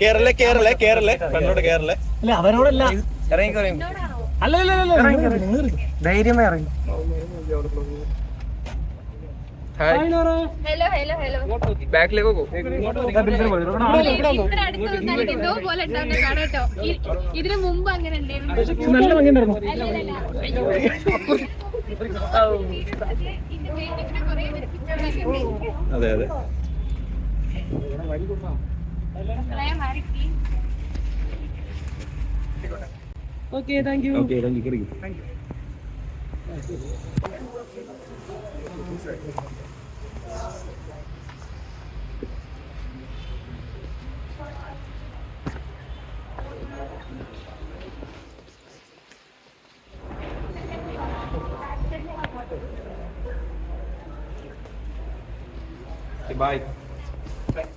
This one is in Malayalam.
കേരള കേരള കേരള കണ്ണോട് കേരള അല്ല അവരോടല്ല. ഇറങ്ങി അല്ല അല്ല അല്ല, ധൈര്യമായി ഇറങ്ങ്, ഇറങ്ങി ഹലോ ഹലോ ഹലോ ബാക്കിലേക്ക് ഇതിനു മുമ്പ് അങ്ങനെ ഉണ്ടായിരുന്നു. നല്ല ഭംഗി ഉണ്ടായിരുന്നു. അതെ അതെ. Thank you okay thank you okay thank you Okay, bye.